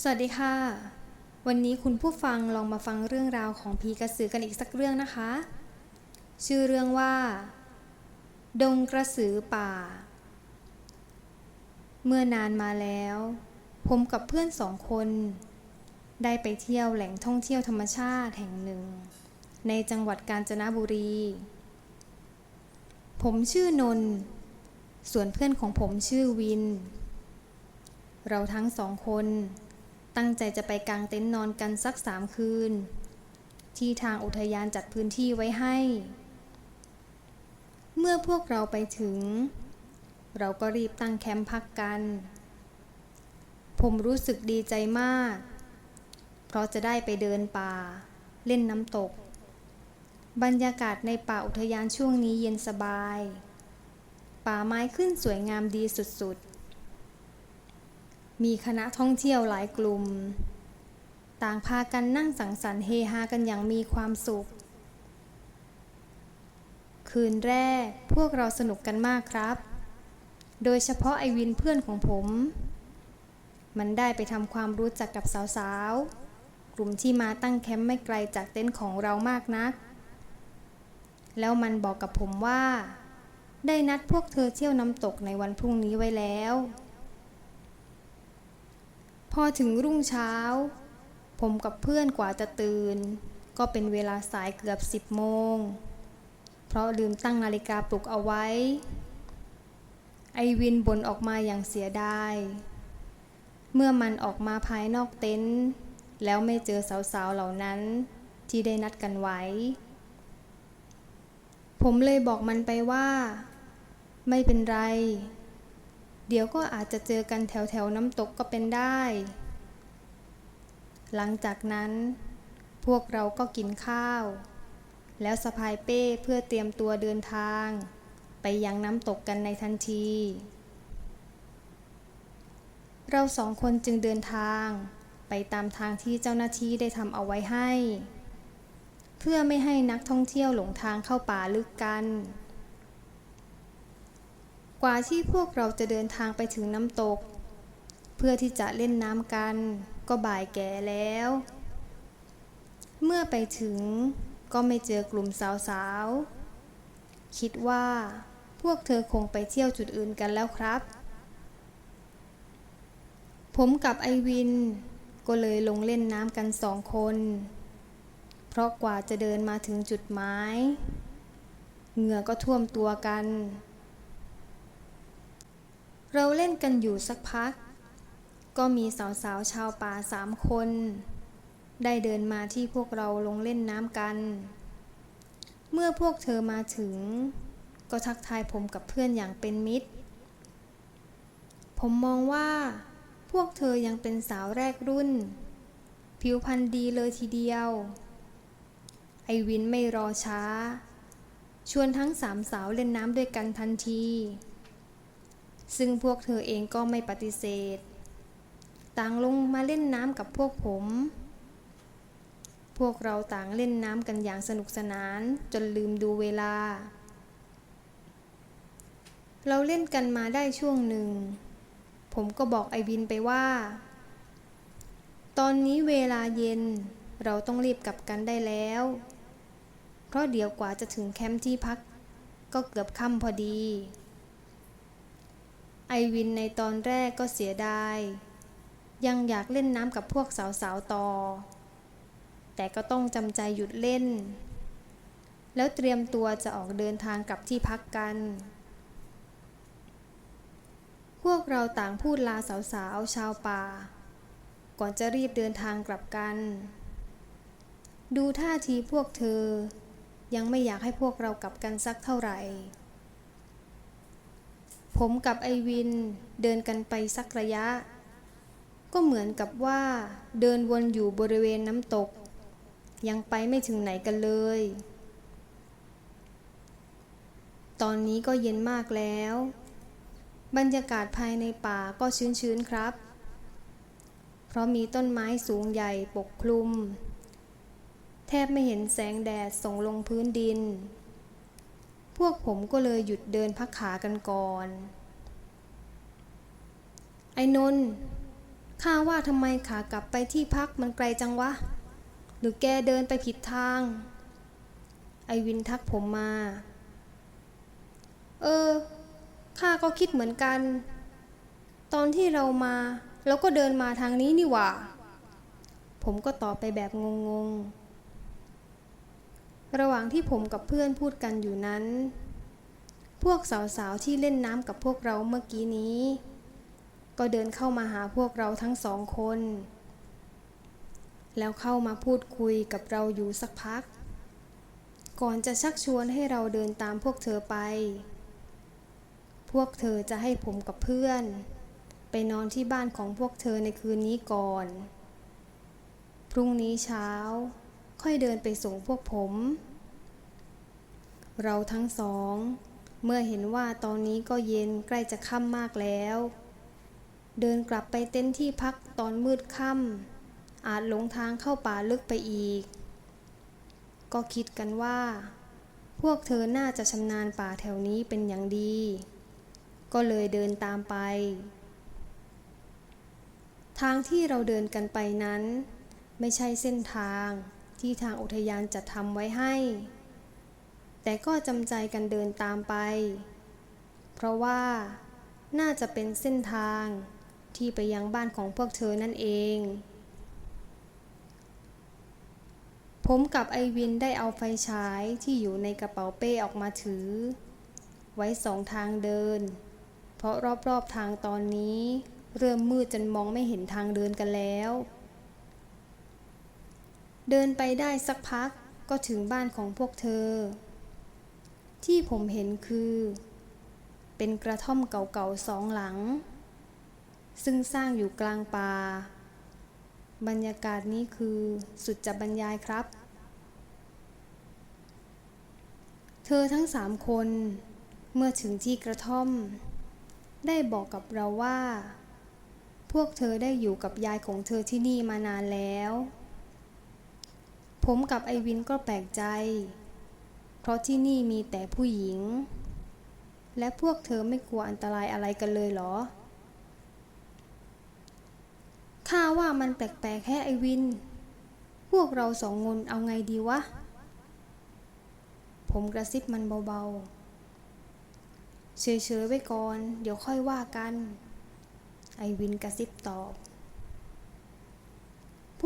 สวัสดีค่ะ วันนี้คุณผู้ฟังลองมาฟังเรื่องราวของผีกระสือกันอีกสักเรื่องนะคะ ชื่อเรื่องว่า ดงกระสือป่า เมื่อนานมาแล้ว ผมกับเพื่อนสองคน ได้ไปเที่ยวแหล่งท่องเที่ยวธรรมชาติแห่งหนึ่ง ในจังหวัดกาญจนบุรี ผมชื่อนนท์ ส่วนเพื่อนของผมชื่อวิน เราทั้งสองคน ตั้งใจจะไปกางเต็นท์นอนกันสักสามคืน ที่ทางอุทยานจัดพื้นที่ไว้ให้ เมื่อพวกเราไปถึง เราก็รีบตั้งแคมป์พักกัน ผมรู้สึกดีใจมาก เพราะจะได้ไปเดินป่า เล่นน้ำตก บรรยากาศในป่าอุทยานช่วงนี้เย็นสบาย ป่าไม้ขึ้นสวยงามดีสุดๆ มีคณะท่องเที่ยวหลายกลุ่ม ต่างพากันนั่งสังสรรค์เฮฮากันอย่างมีความสุข คืนแรกพวกเราสนุกกันมากครับ โดยเฉพาะไอวินเพื่อนของผม มันได้ไปทำความรู้จักกับสาวๆ กลุ่มที่มาตั้งแคมป์ไม่ไกลจากเต็นท์ของเรามากนัก แล้วมันบอกกับผมว่า ได้นัดพวกเธอเที่ยวน้ำตกในวันพรุ่งนี้ไว้แล้ว พอถึงรุ่งเช้า ผมกับเพื่อนกว่าจะตื่น ก็เป็นเวลาสายเกือบสิบโมง เพราะลืมตั้งนาฬิกาปลุกเอาไว้ ไอวินบ่นออกมาอย่างเสียดาย เมื่อมันออกมาภายนอกเต็นท์แล้วไม่เจอสาวๆเหล่านั้นที่ได้นัดกันไว้ ผมเลยบอกมันไปว่า ไม่เป็นไร เดี๋ยวก็อาจจะเจอกันแถวแถวๆน้ำตกก็เป็นได้ หลังจากนั้น พวกเราก็กินข้าว แล้วสะพายเป้เพื่อเตรียมตัวเดินทาง ไปยังน้ำตกกันในทันที เราสองคนจึงเดินทางไปตามทางที่เจ้าหน้าที่ได้ทำเอาไว้ให้ เพื่อไม่ให้นักท่องเที่ยวหลงทางเข้าป่าลึกกัน กว่าที่พวกเราจะเดินทางไปถึงน้ำตก เพื่อที่จะเล่นน้ำกัน ก็บ่ายแก่แล้ว เมื่อไปถึงก็ไม่เจอกลุ่มสาวๆ คิดว่าพวกเธอคงไปเที่ยวจุดอื่นกันแล้วครับ ผมกับไอวิน ก็เลยลงเล่นน้ำกันสองคน เพราะกว่าจะเดินมาถึงจุดหมาย เหงื่อก็ท่วมตัวกัน เราเล่นกันอยู่สักพัก ก็มีสาวๆชาวป่าสามคน ได้เดินมาที่พวกเราลงเล่นน้ำกัน เมื่อพวกเธอมาถึง ก็ทักทายผมกับเพื่อนอย่างเป็นมิตร ผมมองว่า พวกเธอยังเป็นสาวแรกรุ่น ผิวพรรณดีเลยทีเดียว ไอวินไม่รอช้า ชวนทั้งสามสาวเล่นน้ำด้วยกันทันที ซึ่งพวกเธอเองก็ไม่ปฏิเสธ ต่างลงมาเล่นน้ำกับพวกผม พวกเราต่างเล่นน้ำกันอย่างสนุกสนานจนลืมดูเวลา เราเล่นกันมาได้ช่วงหนึ่ง ผมก็บอกไอวินไปว่า ตอนนี้เวลาเย็น เราต้องรีบกลับกันได้แล้ว เพราะเดี๋ยวกว่าจะถึงแคมป์ที่พักก็เกือบค่ำพอดี วินในตอนแรกก็เสียดาย ยังอยากเล่นน้ำกับพวกสาวๆต่อ แต่ก็ต้องจำใจหยุดเล่น แล้วเตรียมตัวจะออกเดินทางกลับที่พักกัน พวกเราต่างพูดลาสาวๆชาวป่า ก่อนจะรีบเดินทางกลับกัน ดูท่าทีพวกเธอ ยังไม่อยากให้พวกเรากลับกันสักเท่าไหร่ ผมกับไอวินเดินกันไปสักระยะ ก็เหมือนกับว่า เดินวนอยู่บริเวณน้ำตก ยังไปไม่ถึงไหนกันเลย ตอนนี้ก็เย็นมากแล้ว บรรยากาศภายในป่าก็ชื้นๆครับ เพราะมีต้นไม้สูงใหญ่ปกคลุม แทบไม่เห็นแสงแดดส่งลงพื้นดิน พวกผมก็เลยหยุดเดินพักขากันก่อน ไอ้นนท์ข้าว่าทำไมขากลับไปที่พักมันไกลจังวะ หรือแกเดินไปผิดทาง ไอวินทักผมมา เออ ข้าก็คิดเหมือนกัน ตอนที่เรามาเราก็เดินมาทางนี้นี่หว่า ผมก็ตอบไปแบบงงๆ ระหว่างที่ผมกับเพื่อนพูดกันอยู่นั้น พวกสาวๆที่เล่นน้ำกับพวกเราเมื่อกี้นี้ ก็เดินเข้ามาหาพวกเราทั้งสองคน แล้วเข้ามาพูดคุยกับเราอยู่สักพัก ก่อนจะชักชวนให้เราเดินตามพวกเธอไป พวกเธอจะให้ผมกับเพื่อน ไปนอนที่บ้านของพวกเธอในคืนนี้ก่อน พรุ่งนี้เช้า ค่อยเดินไปส่งพวกผม เราทั้งสอง เมื่อเห็นว่าตอนนี้ก็เย็นใกล้จะค่ำมากแล้ว เดินกลับไปเต็นที่พักตอนมืดค่ำอาจหลงทางเข้าป่าลึกไปอีก ก็คิดกันว่า พวกเธอน่าจะชำนาญป่าแถวนี้เป็นอย่างดี ก็เลยเดินตามไปทางที่เราเดินกันไปนั้น ไม่ใช่เส้นทาง ที่ทางอุทยานจัดทำไว้ให้ แต่ก็จำใจกันเดินตามไป เพราะว่าน่าจะเป็นเส้นทางที่ไปยังบ้านของพวกเธอนั่นเอง ผมกับไอวินได้เอาไฟฉายที่อยู่ในกระเป๋าเป้ออกมาถือ ไว้สองทางเดิน เพราะรอบๆทางตอนนี้ เริ่มมืดจนมองไม่เห็นทางเดินกันแล้ว เดินไปได้สักพักก็ถึงบ้านของพวกเธอ ที่ผมเห็นคือ เป็นกระท่อมเก่าๆสองหลัง ซึ่งสร้างอยู่กลางป่า บรรยากาศนี้คือสุดจะบรรยายครับ เธอทั้งสามคนเมื่อถึงที่กระท่อม ได้บอกกับเราว่า พวกเธอได้อยู่กับยายของเธอที่นี่มานานแล้ว ผมกับไอวินก็แปลกใจ เพราะที่นี่มีแต่ผู้หญิง และพวกเธอไม่กลัวอันตรายอะไรกันเลยเหรอ ข้าว่ามันแปลกๆแค่ไอวิน พวกเราสองงนเอาไงดีวะ ผมกระซิบมันเบาๆ เฉยๆไว้ก่อน เดี๋ยวค่อยว่ากัน ไอวินกระซิบตอบ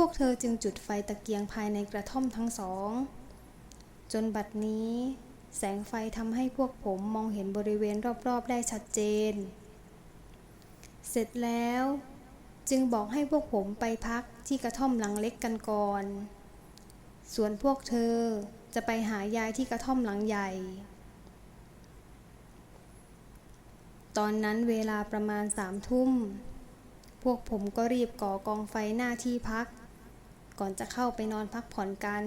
วกเธอจึงจุดไฟตะเกียงภายในกระท่อมทั้งสอง จนบัดนี้ แสงไฟทำให้พวกผมมองเห็นบริเวณรอบๆได้ชัดเจน เสร็จแล้ว จึงบอกให้พวกผมไปพักที่กระท่อมหลังเล็กกันก่อน ส่วนพวกเธอจะไปหายายที่กระท่อมหลังใหญ่ ตอนนั้นเวลาประมาณสามทุ่มพวกผมก็รีบก่อกองไฟหน้าที่พัก ก่อนจะเข้าไปนอนพักผ่อนกัน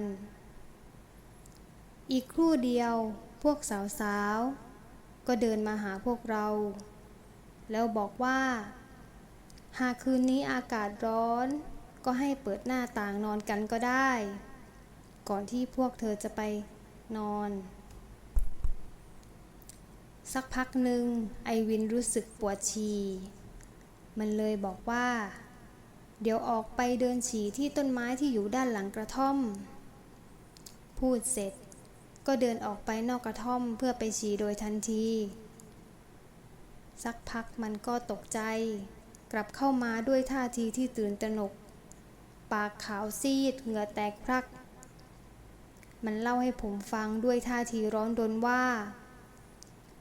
อีกครู่เดียวพวกสาวๆ ก็เดินมาหาพวกเรา แล้วบอกว่า หากคืนนี้อากาศร้อน ก็ให้เปิดหน้าต่างนอนกันก็ได้ ก่อนที่พวกเธอจะไปนอน สักพักหนึ่งไอวินรู้สึกปวดฉี่มันเลยบอกว่า เดี๋ยวออกไปเดินฉี่ที่ต้นไม้ที่อยู่ด้านหลังกระท่อม พูดเสร็จ ก็เดินออกไปนอกกระท่อมเพื่อไปฉี่โดยทันที สักพักมันก็ตกใจ กลับเข้ามาด้วยท่าทีที่ตื่นตระหนก ปากขาวซีด เหงื่อแตกพรัก มันเล่าให้ผมฟังด้วยท่าทีร้อนรนว่า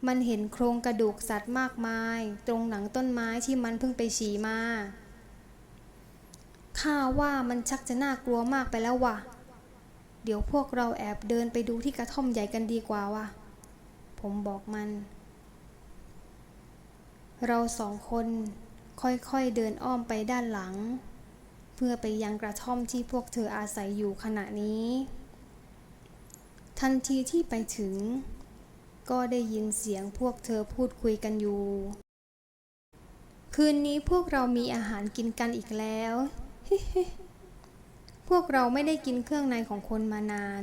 มันเห็นโครงกระดูกสัตว์มากมาย ตรงหนังต้นไม้ที่มันเพิ่งไปฉี่มา ข้าว่ามันชักจะน่ากลัวมากไปแล้วว่ะ เดี๋ยวพวกเราแอบเดินไปดูที่กระท่อมใหญ่กันดีกว่าว่ะ ผมบอกมัน เราสองคนค่อยๆเดินอ้อมไปด้านหลัง เพื่อไปยังกระท่อมที่พวกเธออาศัยอยู่ขณะนี้ ทันทีที่ไปถึง ก็ได้ยินเสียงพวกเธอพูดคุยกันอยู่ คืนนี้พวกเรามีอาหารกินกันอีกแล้ว พวกเราไม่ได้กินเครื่องในของคนมานาน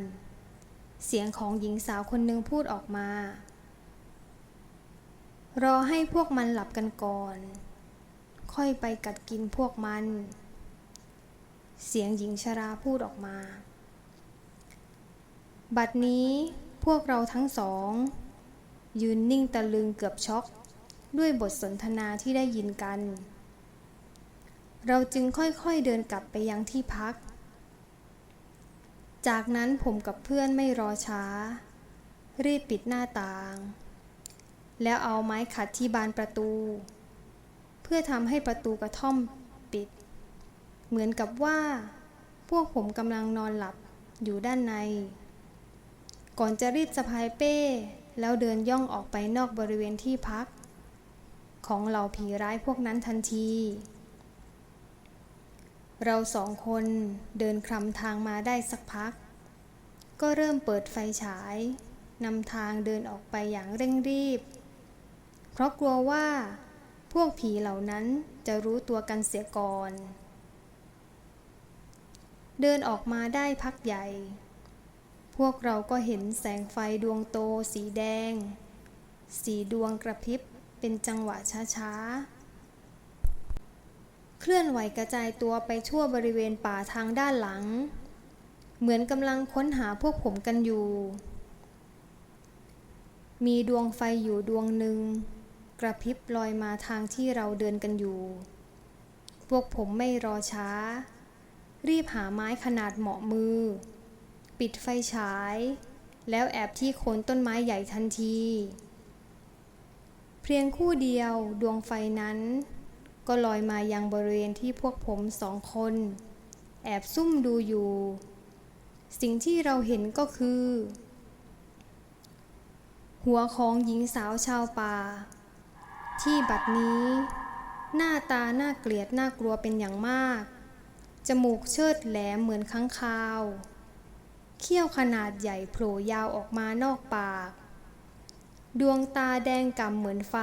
เสียงของหญิงสาวคนหนึ่งพูดออกมา รอให้พวกมันหลับกันก่อน ค่อยไปกัดกินพวกมัน เสียงหญิงชราพูดออกมา บัดนี้พวกเราทั้งสอง ยืนนิ่งตะลึงเกือบช็อก ด้วยบทสนทนาที่ได้ยินกัน เราจึงค่อยๆเดินกลับไปยังที่พัก จากนั้นผมกับเพื่อนไม่รอช้า รีบปิดหน้าต่าง แล้วเอาไม้ขัดที่บานประตู เพื่อทำให้ประตูกระท่อมปิด เหมือนกับว่า พวกผมกำลังนอนหลับอยู่ด้านใน ก่อนจะรีบสะพายเป้ แล้วเดินย่องออกไปนอกบริเวณที่พัก ของเหล่าผีร้ายพวกนั้นทันที เราสองคนเดินคลำทางมาได้สักพัก ก็เริ่มเปิดไฟฉายนำทางเดินออกไปอย่างเร่งรีบ เพราะกลัวว่าพวกผีเหล่านั้นจะรู้ตัวกันเสียก่อน เดินออกมาได้พักใหญ่ พวกเราก็เห็นแสงไฟดวงโตสีแดง สีดวงกระพริบเป็นจังหวะช้าๆ เคลื่อนไหวกระจายตัวไปทั่วบริเวณป่าทางด้านหลัง เหมือนกำลังค้นหาพวกผมกันอยู่ มีดวงไฟอยู่ดวงหนึ่ง กระพริบลอยมาทางที่เราเดินกันอยู่ พวกผมไม่รอช้า รีบหาไม้ขนาดเหมาะมือ ปิดไฟฉาย แล้วแอบที่โคนต้นไม้ใหญ่ทันที เพียงคู่เดียวดวงไฟนั้น ก็ลอยมายังบริเวณที่พวกผมสองคน แอบซุ่มดูอยู่ สิ่งที่เราเห็นก็คือ หัวของหญิงสาวชาวป่า ที่บัดนี้ หน้าตาน่าเกลียดน่ากลัวเป็นอย่างมาก จมูกเชิดแหลมเหมือนค้างคาว เขี้ยวขนาดใหญ่โผล่ยาวออกมานอกปาก ดวงตาแดงก่ำเหมือนไฟ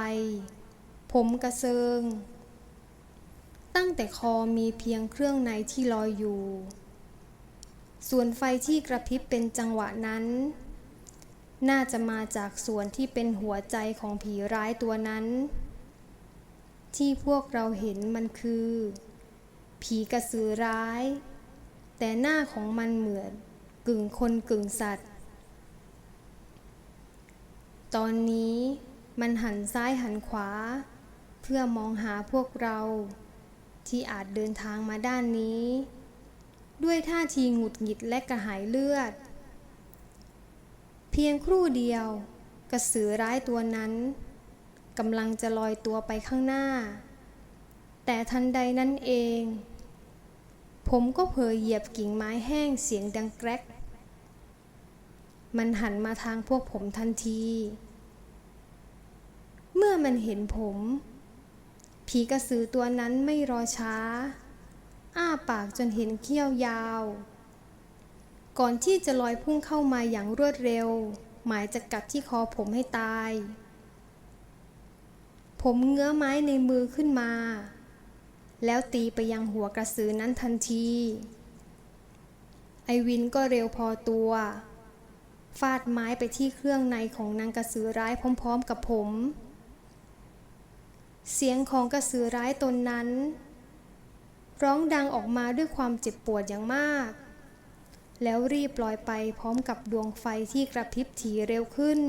ผมกระเซิงตั้ง แต่คอมีเพียงเครื่องในที่ลอยอยู่ ส่วนไฟที่กระพริบเป็นจังหวะนั้น น่าจะมาจากส่วนที่เป็นหัวใจของผีร้ายตัวนั้น ที่พวกเราเห็นมันคือ ผีกระสือร้าย แต่หน้าของมันเหมือนกึ่งคนกึ่งสัตว์ ตอนนี้มันหันซ้ายหันขวา เพื่อมองหาพวกเรา ที่อาจเดินทางมาด้านนี้ ด้วยท่าทีหงุดหงิดและกระหายเลือด เพียงครู่เดียว กระสือร้ายตัวนั้นกำลังจะลอยตัวไปข้างหน้า แต่ทันใดนั้นเอง ผมก็เผลอเหยียบกิ่งไม้แห้งเสียงดังแกรก มันหันมาทางพวกผมทันที เมื่อมันเห็นผม ผีกระสือตัวนั้นไม่รอช้า อ้าปากจนเห็นเขี้ยวยาว ก่อนที่จะลอยพุ่งเข้ามาอย่างรวดเร็ว หมายจะกัดที่คอผมให้ตาย ผมเงื้อไม้ในมือขึ้นมา แล้วตีไปยังหัวกระสือนั้นทันที ไอวินก็เร็วพอตัว ฟาดไม้ไปที่เครื่องในของนางกระสือร้ายพร้อม ๆ กับผม เสียงของกระสือร้ายตนนั้น ร้องดังออกมาด้วยความเจ็บปวดอย่างมาก แล้วรีบลอยไปพร้อมกับดวงไฟที่กระพริบถี่เร็วขึ้น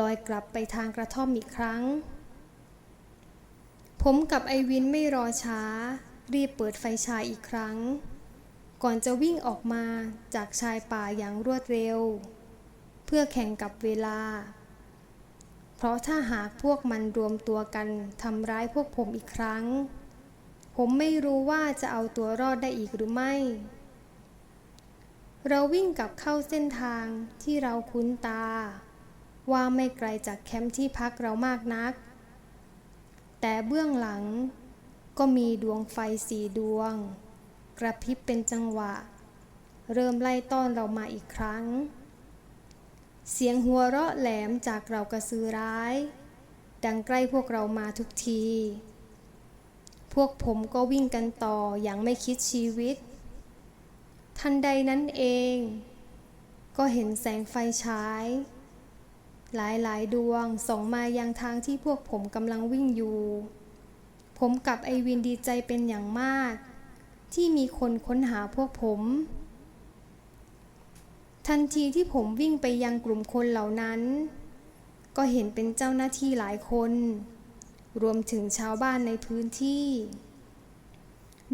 ลอยกลับไปทางกระท่อมอีกครั้ง ผมกับไอวินไม่รอช้า รีบเปิดไฟฉายอีกครั้ง ก่อนจะวิ่งออกมาจากชายป่าอย่างรวดเร็ว เพื่อแข่งกับเวลา เพราะถ้าหากพวกมันรวมตัวกันทำร้ายพวกผมอีกครั้ง ผมไม่รู้ว่าจะเอาตัวรอดได้อีกหรือไม่ เราวิ่งกลับเข้าเส้นทางที่เราคุ้นตา ว่าไม่ไกลจากแคมป์ที่พักเรามากนัก แต่เบื้องหลังก็มีดวงไฟสีดวง กระพริบเป็นจังหวะ เริ่มไล่ต้อนเรามาอีกครั้ง เสียงหัวเราะแหลมจากเรากระสือร้าย ดังใกล้พวกเรามาทุกที พวกผมก็วิ่งกันต่ออย่างไม่คิดชีวิต ทันใดนั้นเอง ก็เห็นแสงไฟฉาย หลายหลายๆดวงส่องมายังทางที่พวกผมกำลังวิ่งอยู่ผผมกับไอวินดีใจเป็นอย่างมาก ที่มีคนค้นหาพวกผม ทันทีที่ผมวิ่งไปยังกลุ่มคนเหล่านั้น ก็เห็นเป็นเจ้าหน้าที่หลายคน รวมถึงชาวบ้านในพื้นที่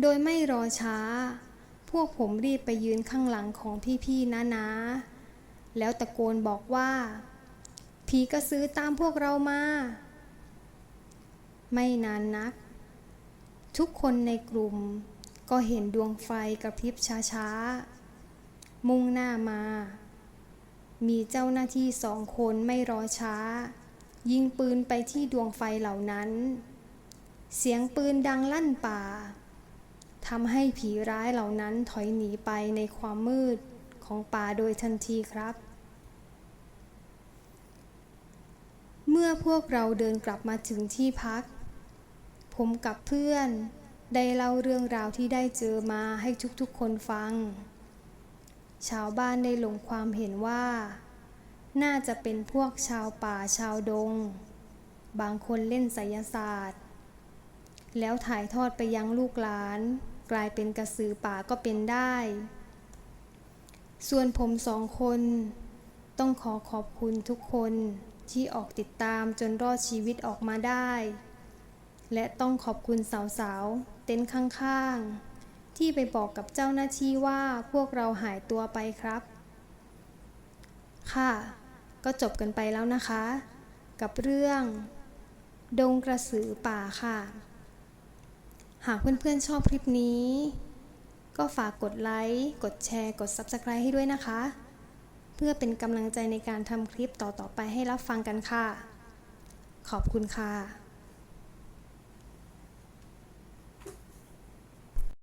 โดยไม่รอช้า พวกผมรีบไปยืนข้างหลังของพี่ๆนาๆแล้วตะโกนบอกว่า ผีกระซื้อตามพวกเรามา ไม่นานนัก ทุกคนในกลุ่มก็เห็นดวงไฟกระพริบช้าๆ มุ่งหน้ามา มีเจ้าหน้าที่สองคนไม่รอช้า ยิงปืนไปที่ดวงไฟเหล่านั้น เสียงปืนดังลั่นป่าทำให้ผีร้ายเหล่านั้นถอยหนีไปในความมืดของป่าโดยทันทีครับ เมื่อพวกเราเดินกลับมาถึงที่พัก ผมกับเพื่อนได้เล่าเรื่องราวที่ได้เจอมาให้ทุกๆคนฟัง ชาวบ้านได้ลงความเห็นว่า น่าจะเป็นพวกชาวป่าชาวดง บางคนเล่นไสยศาสตร์ แล้วถ่ายทอดไปยังลูกหลาน กลายเป็นกระสือป่าก็เป็นได้ ส่วนผมสองคน ต้องขอขอบคุณทุกคนที่ออกติดตามจนรอดชีวิตออกมาได้ และต้องขอบคุณสาวๆ เต็นท์ข้างๆ ที่ไปบอกกับเจ้าหน้าที่ว่าพวกเราหายตัวไปครับ ค่ะ ก็จบกันไปแล้วนะคะ กับเรื่อง ดงกระสือป่าค่ะ หากเพื่อนๆชอบคลิปนี้ ก็ฝากกดไลค์ กดแชร์ กด Subscribe ให้ด้วยนะคะ เพื่อเป็นกำลังใจในการทำคลิปต่อๆไปให้รับฟังกันค่ะ ขอบคุณค่ะ